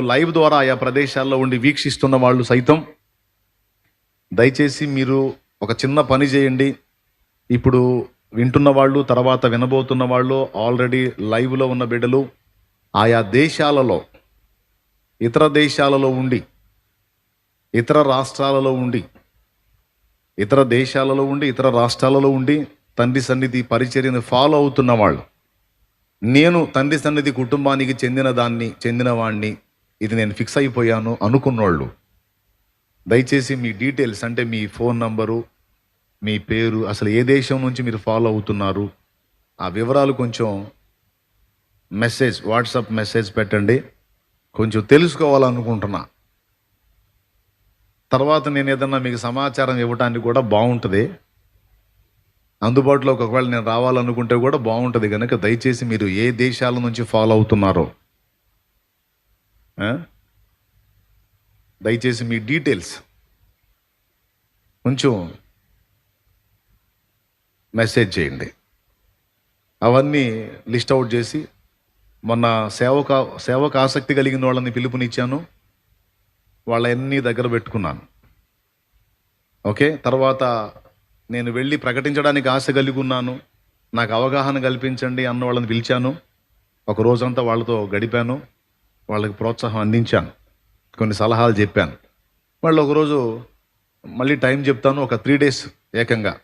Live ద్వారా ఆయా ప్రదేశాల్లో ఉండి వీక్షిస్తున్న వాళ్ళు సైతం దయచేసి మీరు ఒక చిన్న పని చేయండి. ఇప్పుడు వింటున్న వాళ్ళు తర్వాత వినబోతున్న వాళ్ళు ఆల్రెడీ లైవ్లో ఉన్న బిడ్డలు ఆయా దేశాలలో ఇతర దేశాలలో ఉండి ఇతర రాష్ట్రాలలో ఉండి ఇతర దేశాలలో ఉండి ఇతర రాష్ట్రాలలో ఉండి తండ్రి సన్నిధి పరిచర్యను ఫాలో అవుతున్న వాళ్ళు నేను తండ్రి సన్నిధి కుటుంబానికి చెందిన దాన్ని చెందినవాణ్ణి ఇది నేను ఫిక్స్ అయిపోయాను అనుకున్నోళ్ళు. దయచేసి మీ డీటెయిల్స్ అంటే మీ ఫోన్ నంబరు మీ పేరు అసలు ఏ దేశం నుంచి మీరు ఫాలో అవుతున్నారు ఆ వివరాలు కొంచెం మెసేజ్ వాట్సాప్ మెసేజ్ పెట్టండి. కొంచెం తెలుసుకోవాలనుకుంటున్నా. తర్వాత నేను ఏదన్నా మీకు సమాచారం ఇవ్వడానికి కూడా బాగుంటుంది. అందుబాటులోకి ఒకవేళ నేను రావాలనుకుంటే కూడా బాగుంటుంది కనుక దయచేసి మీరు ఏ దేశాల నుంచి ఫాలో అవుతున్నారో దయచేసి మీ డీటెయిల్స్. కొంచెం మెసేజ్ చేయండి. అవన్నీ లిస్ట్ అవుట్ చేసి మొన్న సేవక సేవకు ఆసక్తి కలిగిన వాళ్ళని పిలుపునిచ్చాను. వాళ్ళన్నీ దగ్గర పెట్టుకున్నాను. ఓకే? తర్వాత నేను వెళ్ళి ప్రకటించడానికి ఆశ కలిగి ఉన్నాను నాకు అవగాహన కల్పించండి అన్న వాళ్ళని పిలిచాను. ఒక రోజంతా వాళ్ళతో గడిపాను. వాళ్ళకి ప్రోత్సాహం అందించాను. కొన్ని సలహాలు చెప్పాను. వాళ్ళు ఒకరోజు మళ్ళీ టైం చెప్తాను ఒక త్రీ డేస్ ఏకంగా.